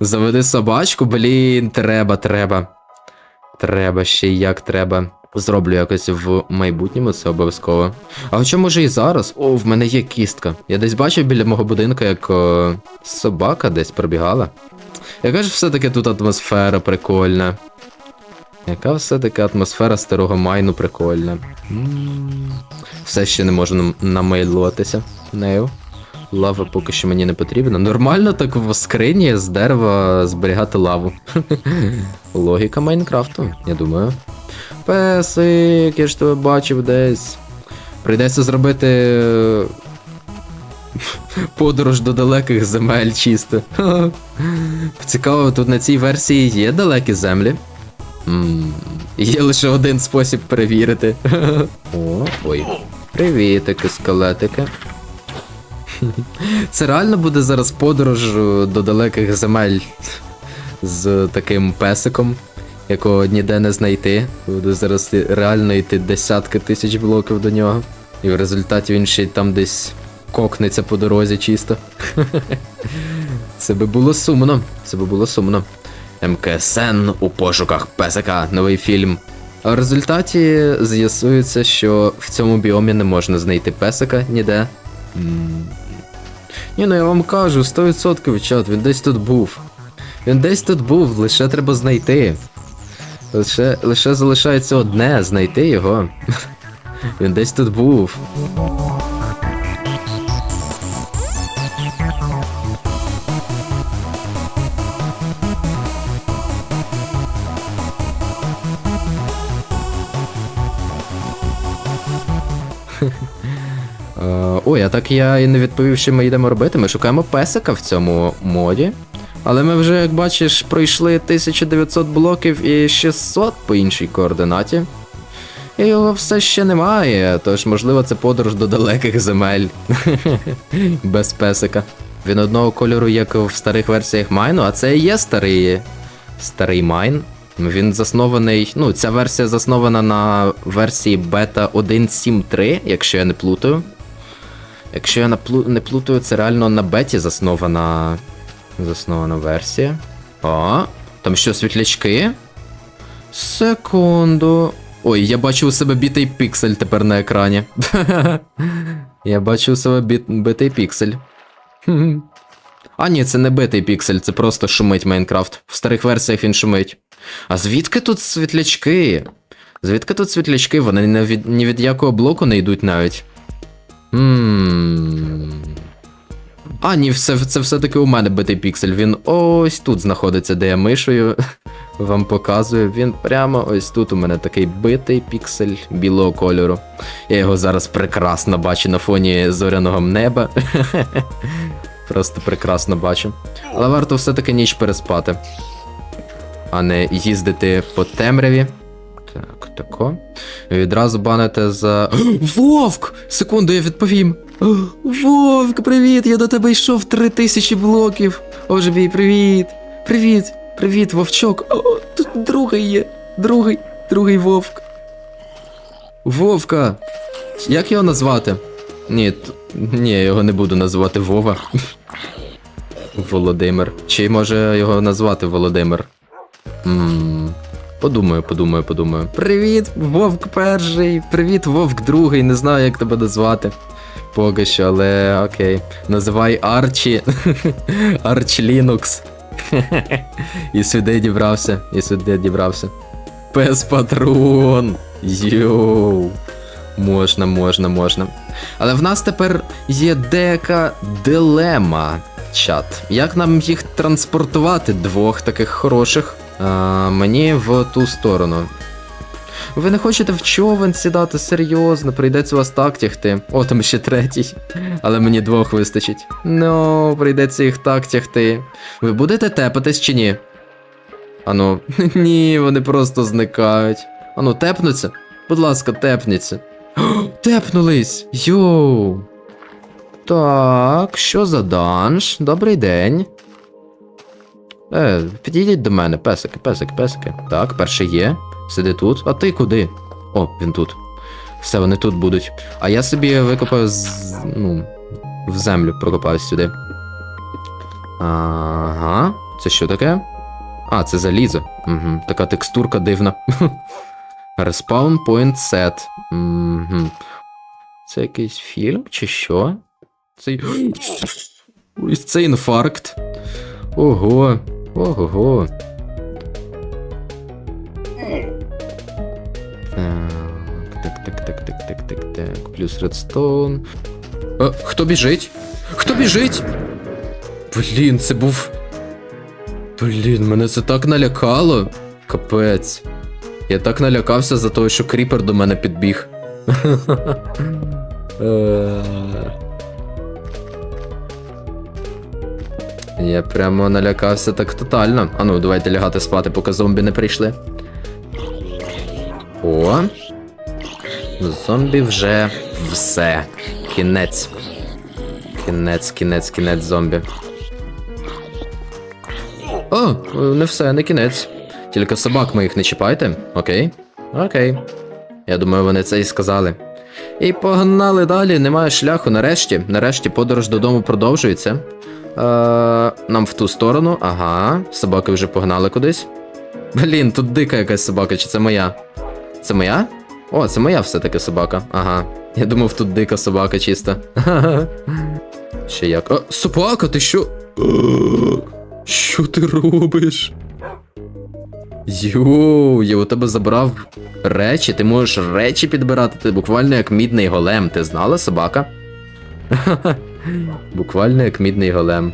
Заведи собачку, блін, треба, треба. Треба ще як треба. Зроблю якось в майбутньому це обов'язково. А хоча може і зараз? О, в мене є кістка. Я десь бачив біля мого будинку, як о, собака десь пробігала. Яка ж все-таки тут атмосфера прикольна. Яка все-таки атмосфера старого майну прикольна. Все ще не можу нам- намейлуватися нею. Лава поки що мені не потрібна. Нормально так в скрині з дерева зберігати лаву. Логіка Майнкрафту, я думаю. Песик, я ж тебе бачив десь. Прийдеться зробити. е, Подорож до далеких земель чисто. Цікаво, тут на цій версії є далекі землі. Є лише один спосіб перевірити. О, ой. Привітики, скелетики. Це реально буде зараз подорож е, до далеких земель з таким песиком, якого ніде не знайти. Буде зараз реально йти десятки тисяч блоків до нього. І в результаті він ще й там десь кокнеться по дорозі чисто. Це би було сумно. Це би було сумно. МКСН у пошуках песика, новий фільм. А в результаті з'ясується, що в цьому біомі не можна знайти песика ніде. Ні, ну я вам кажу, 100% чат, він десь тут був. Він десь тут був, лише треба знайти. Лише, лише залишається одне знайти його. Він десь тут був. Ой, а так я і не відповів, що ми йдемо робити. Ми шукаємо песика в цьому моді. Але ми вже, як бачиш, пройшли 1900 блоків і 600 по іншій координаті. І його все ще немає, тож, можливо, це подорож до далеких земель. Без песика. Він одного кольору, як в старих версіях Майну, а це і є старий, старий Майн. Він заснований. Ну, ця версія заснована на версії бета 1.7.3, якщо я не плутаю. Якщо я не плутаю, це реально на беті заснована. Заснована версія. А, там що, світлячки? Секунду. Ой, я бачу у себе бітий піксель тепер на екрані. я бачу у себе битий піксель. А ні, це не битий піксель, це просто шумить Майнкрафт. В старих версіях він шумить. А звідки тут світлячки? Звідки тут світлячки? Вони ні від якого блоку не йдуть навіть. Ммм. А, ні, все, це все-таки у мене битий піксель. Він ось тут знаходиться, де я мишою вам показую. Він прямо ось тут у мене такий битий піксель білого кольору. Я його зараз прекрасно бачу на фоні зоряного неба. Просто прекрасно бачу. Але варто все-таки ніч переспати, а не їздити по темряві. Так, тако. Відразу баните за. Вовк! Секунду, я відповім. Вовк, привіт! Я до тебе йшов три тисячі блоків. Боже мій, привіт! Привіт! Привіт, вовчок! О, тут другий є. Другий, другий вовк. Вовка! Як його назвати? Ні, ні, я його не буду називати Вова. Володимир. Чи може його назвати Володимир? Ммм. Подумаю, подумаю, подумаю. Привіт, Вовк перший. Привіт, Вовк другий. Не знаю, як тебе назвати. Поки що, але окей. Називай Арчі. Арч Лінукс. І сюди дібрався. І сюди дібрався. Пес патрон. Йоу. Можна, можна, можна. Але в нас тепер є деяка дилема, чат. Як нам їх транспортувати двох таких хороших? Мені в ту сторону. Ви не хочете в човен сідати серйозно, прийдеться вас так тягти. О, там ще третій. Але мені двох вистачить. Ну, прийдеться їх так тягти. Ви будете тепатись чи ні? Ану, ні, вони просто зникають. Ану, тепнуться? Будь ласка, тепніться. Тепнулись! Йоу. Так, що за данж? Добрий день. Е, підійдіть до мене, песики, песики, песики. Так, перший є. Сиди тут. А ти куди? О, він тут. Все, вони тут будуть. А я собі викопаю з. ну. В землю прокопаю сюди. Ага. Це що таке? А, це залізо. Угу. Така текстурка дивна. Respawn point set. Угу. Це якийсь фільм чи що? Це. Ось це інфаркт. Ого. Ого. Так, так, так, так, так, так, так, так. Плюс редстоун. А, хто біжить? Хто біжить? Блін, це був. Блін, мене це так налякало. Капець. Я так налякався за того, що кріпер до мене підбіг. Я прямо налякався так тотально. Ану, давайте лягати спати, поки зомбі не прийшли. О. Зомбі вже все. Кінець. Кінець, кінець, кінець зомбі. О, не все, не кінець. Тільки собак моїх не чіпайте. Окей. Окей. Я думаю, вони це і сказали. І погнали далі, немає шляху. Нарешті, нарешті подорож додому продовжується. Е, нам в ту сторону. Ага, собаки вже погнали кудись. Блін, тут дика якась собака, чи це моя? Це моя? О, це моя все-таки собака. Ага. Я думав, тут дика собака чиста. Ще як. О, собака, ти що? Що ти робиш? Йоу, я у тебе забрав речі, ти можеш речі підбирати, ти буквально як мідний голем. Ти знала собака? буквально як мідний голем.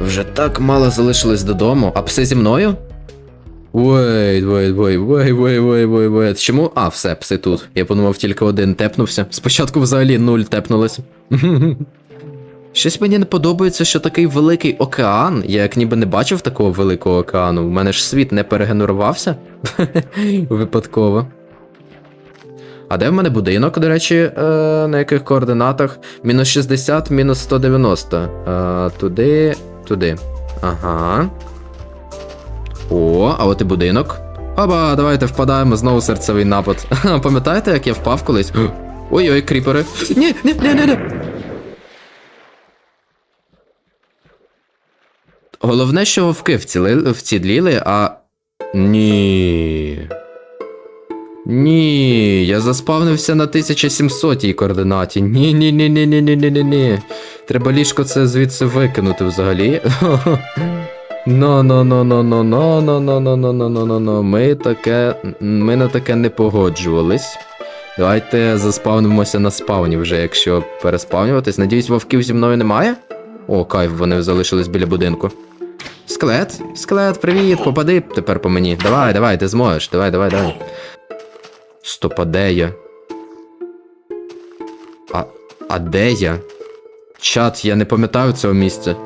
Вже так мало залишилось додому, а пси зі мною? Вейт, вейт, вейт, вейт, вейт, вейт, вейт, вейт. Чому? А, все, пси тут. Я подумав, тільки один тепнувся. Спочатку взагалі нуль тепнулось. Щось мені не подобається, що такий великий океан. Я як ніби не бачив такого великого океану. У мене ж світ не перегенерувався. Випадково. А де в мене будинок, до речі, е, на яких координатах? Мінус 60, мінус 190. Е, туди, туди. Ага. О, а от і будинок. Аба, давайте впадаємо, знову серцевий напад. Пам'ятаєте, як я впав колись? Ой-ой, кріпери. Ні, ні, ні, ні, ні. Головне, що вовки вцілили, вцідліли, а. Ні. Ні, я заспавнився на 1700-й координаті. Ні, ні, ні, ні, ні, ні, ні, ні. Треба ліжко це звідси викинути взагалі. Ну, ну, ну, ну, ну, ну, ну, ну, ну, ну, ну, ну, ну, ну. Ми таке. Ми на таке не погоджувались. Давайте заспавнимося на спавні вже, якщо переспавнюватись. Надіюсь, вовків зі мною немає? О, кайф, вони залишились біля будинку. Скелет, скелет, привіт, попади тепер по мені. Давай, давай, ти зможеш. Давай, давай, давай. Стоп, а де я? А, а де я? Чат, я не пам'ятаю цього місця.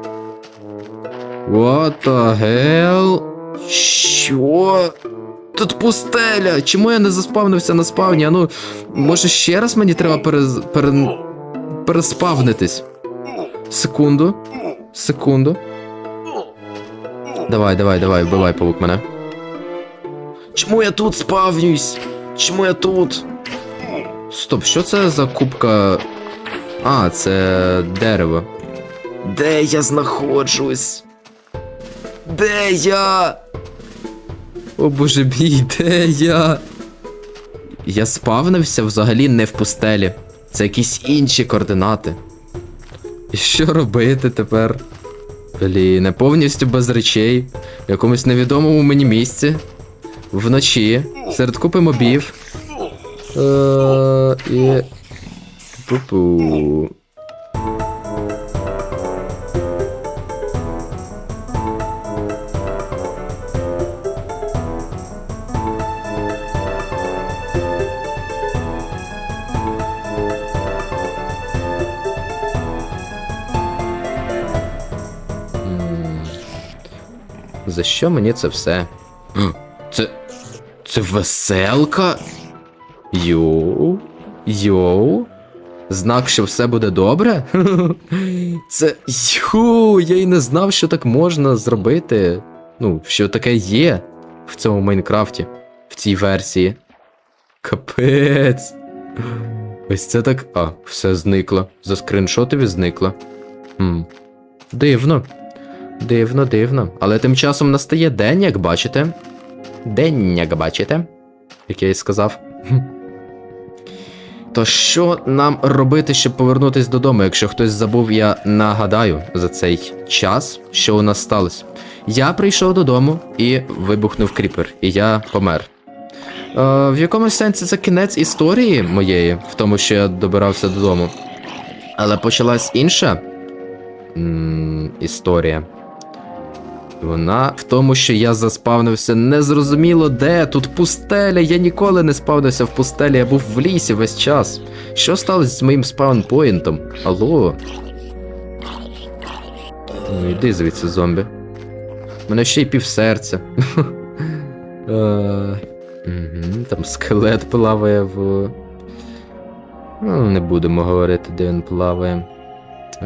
What the hell? Що? Тут пустеля. Чому я не заспавнився на спавні? А ну, може ще раз мені треба перез... пере... переспавнитись? Секунду. Секунду. Давай, давай, давай, вбивай павук мене. Чому я тут спавнююсь? Чому я тут? Стоп, що це за кубка. А, це дерево. Де я знаходжусь? Де я? О боже мій, де я? Я спавнився взагалі не в пустелі. Це якісь інші координати. І що робити тепер? Блін, я повністю без речей, в якомусь невідомому мені місці. Вночі, серед купи мобів. Е, і. Пу-пу. За що мені це все? Це. Це веселка? Йоу. Йоу. Знак, що все буде добре? Це. Йоу, я й не знав, що так можна зробити. Ну, що таке є в цьому Майнкрафті, в цій версії. Капець. Ось це так. А, все зникло. За скріншотів і зникло. Хм. Дивно. Дивно, дивно. Але тим часом настає день, як бачите. День, як бачите. Як я і сказав. То що нам робити, щоб повернутися додому? Якщо хтось забув, я нагадаю за цей час, що у нас сталося. Я прийшов додому і вибухнув кріпер, і я помер. Е, в якомусь сенсі це кінець історії моєї, в тому, що я добирався додому. Але почалась інша м- історія. Вона в тому, що я заспавнився незрозуміло де. Тут пустеля. Я ніколи не спавнився в пустелі, я був в лісі весь час. Що сталося з моїм спаунпоінтом? Алло? Ну, йди звідси, зомбі. У мене ще й півсерця. Е, мгм, Там скелет плаває в. Ну, не будемо говорити, де він плаває.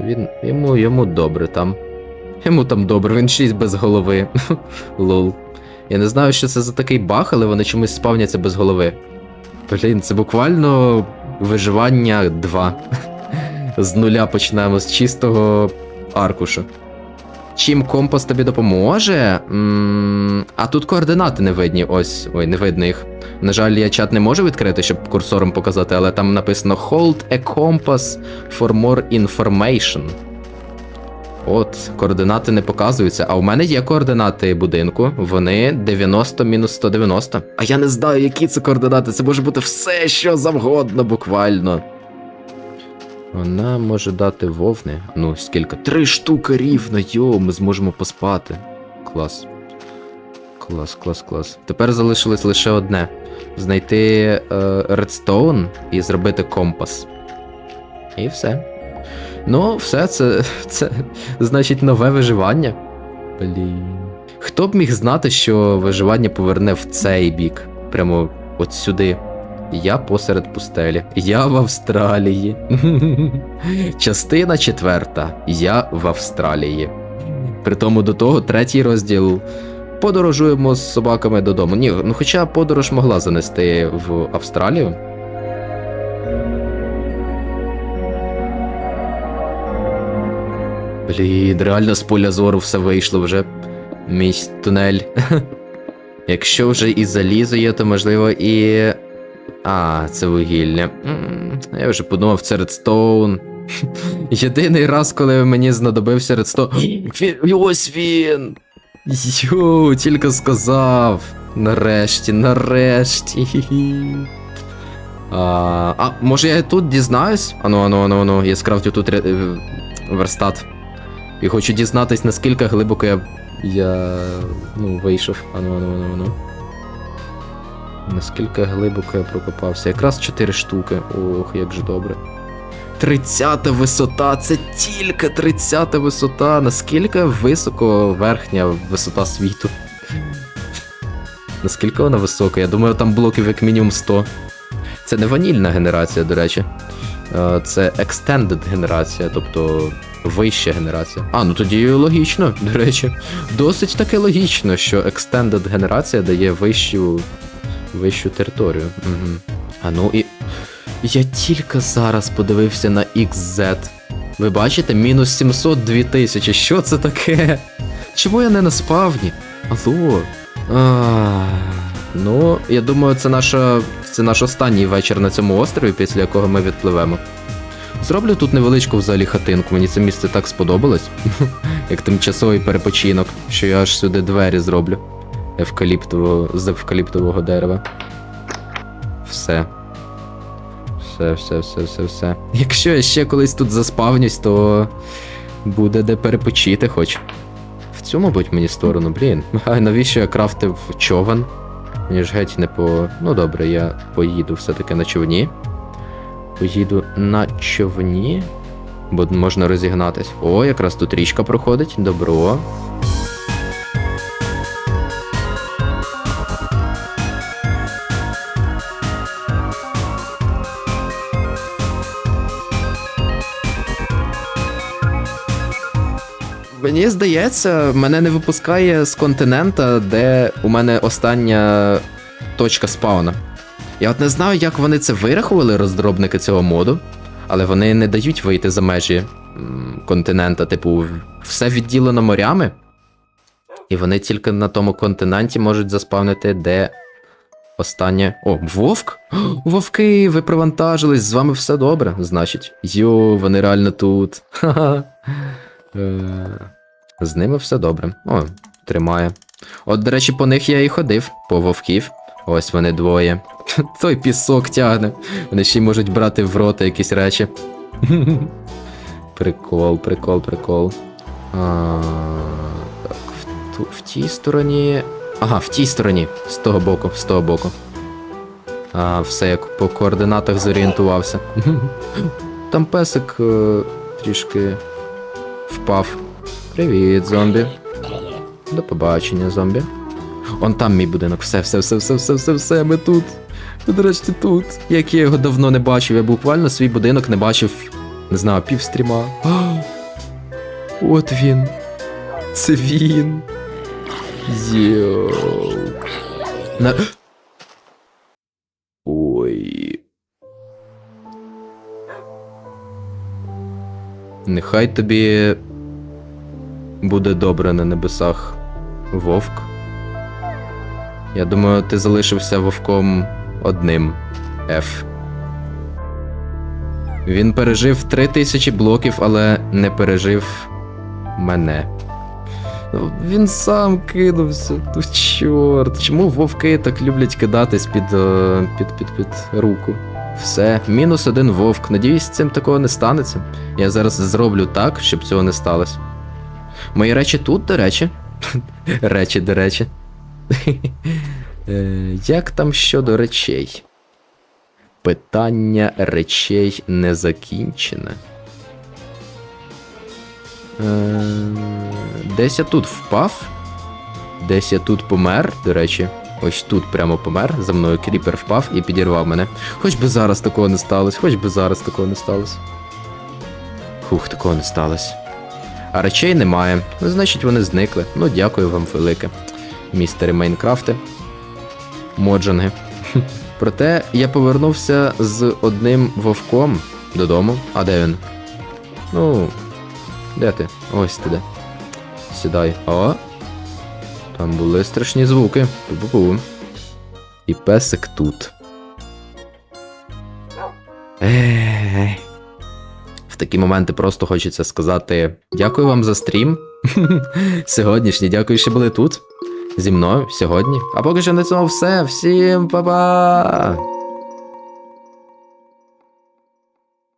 Він. Йому, йому добре там. Йому там добре, він шість без голови. Лол. Я не знаю, що це за такий баг, але вони чомусь спавняться без голови. Блін, це буквально виживання 2. З нуля починаємо з чистого аркушу. Чим компас тобі допоможе? м а тут координати не видні. Ось. Ой, не видно їх. На жаль, я чат не можу відкрити, щоб курсором показати, але там написано Hold a compass for more information. От, координати не показуються. А у мене є координати будинку. Вони 90 мінус 190. А я не знаю, які це координати. Це може бути все, що завгодно, буквально. Вона може дати вовни. Ну, скільки? Три штуки рівно, йо, ми зможемо поспати. Клас. Клас, клас, клас. Тепер залишилось лише одне: знайти е, редстоун і зробити компас. І все. Ну, все, це, це значить нове виживання. Блін. Хто б міг знати, що виживання поверне в цей бік? Прямо от сюди. Я посеред пустелі. Я в Австралії. Частина четверта. Я в Австралії. Притому до того третій розділ. Подорожуємо з собаками додому. Ні, ну хоча подорож могла занести в Австралію. Блін, реально з поля зору все вийшло вже. Мій тунель. Якщо вже і залізо є, то можливо і. А, це вугілля. Я вже подумав, це редстоун. Єдиний раз, коли мені знадобився редстоун. Ось він! Йоу, тільки сказав. Нарешті, нарешті. А, а може я тут дізнаюсь? Ану, ану, ану, ану, я скрафтю тут е, верстат. І хочу дізнатись, наскільки глибоко я. Я. Ну, вийшов. Ану, ану, ану, ану. Наскільки глибоко я прокопався? Якраз 4 штуки. Ох, як же добре. 30 висота, це тільки 30 висота. Наскільки високо верхня висота світу? Наскільки вона висока? Я думаю, там блоків як мінімум 100. Це не ванільна генерація, до речі. Е, Це extended генерація, тобто вища генерація. А, ну тоді логічно, до речі. Досить таки логічно, що extended генерація дає вищу, вищу територію. Угу. А ну і. Я тільки зараз подивився на XZ. Ви бачите, мінус 702 тисячі. Що це таке? Чому я не на спавні? Алло. А, ну, я думаю, це наша. Це наш останній вечір на цьому острові, після якого ми відпливемо. Зроблю тут невеличку взагалі хатинку. Мені це місце так сподобалось. Як тимчасовий перепочинок, що я аж сюди двері зроблю. Евкаліптового, з евкаліптового дерева. Все. Все, все, все, все, все. Якщо я ще колись тут заспавнюсь, то буде де перепочити хоч. В цю, мабуть, мені сторону, блін. А навіщо я крафтив човен? Мені ж геть не по. Ну добре, я поїду все-таки на човні. Поїду на човні, бо можна розігнатись. О, якраз тут річка проходить. Добро. Мені здається, мене не випускає з континента, де у мене остання точка спауна. Я от не знаю, як вони це вирахували, розробники цього моду, але вони не дають вийти за межі континента. Типу, все відділено морями. І вони тільки на тому континенті можуть заспавнити, де останнє. О, вовк? Вовки, ви привантажились, з вами все добре, значить. Йо, вони реально тут. Е, З ними все добре. О, тримає. От, до речі, по них я і ходив, по вовків. Ось вони двоє. Той пісок тягне. Вони ще й можуть брати в рота якісь речі. Прикол, прикол, прикол. А, так, в, в тій стороні. Ага, в тій стороні. З того боку, з того боку. А, все як по координатах зорієнтувався. Там песик е, трішки впав. Привіт, зомбі. До побачення, зомбі. Он там мій будинок. Все, все, все, все, все, все, все, ми тут. Ми нарешті тут. Як я його давно не бачив, я буквально свій будинок не бачив, не знаю, півстріма. От він. Це він. Йоу. На... Ой. Нехай тобі буде добре на небесах, вовк. Я думаю, ти залишився вовком одним F. Він пережив три тисячі блоків, але не пережив мене. Він сам кинувся. Ну, чорт. Чому вовки так люблять кидатись під, е, під, під, під руку? Все, мінус один вовк. Надіюсь, цим такого не станеться. Я зараз зроблю так, щоб цього не сталося. Мої речі тут, до речі. Речі, до речі. Е, Як там щодо речей? Питання речей не закінчене. Е, Десь я тут впав. Десь я тут помер, до речі. Ось тут прямо помер. За мною кріпер впав і підірвав мене. Хоч би зараз такого не сталося, хоч би зараз такого не сталося. Хух, такого не сталося. А речей немає. Ну, значить, вони зникли. Ну, дякую вам велике. Містери Майнкрафти. Моджанги. Проте я повернувся з одним вовком додому. А де він? Ну. Де ти? Ось ти де. Сідай. О. Там були страшні звуки. Пу-пу-пу. І песик тут. Ей. В такі моменти просто хочеться сказати дякую вам за стрім. Сьогоднішній, дякую, що були тут. Зі мною сьогодні. А поки що на цьому все. Всім па-па!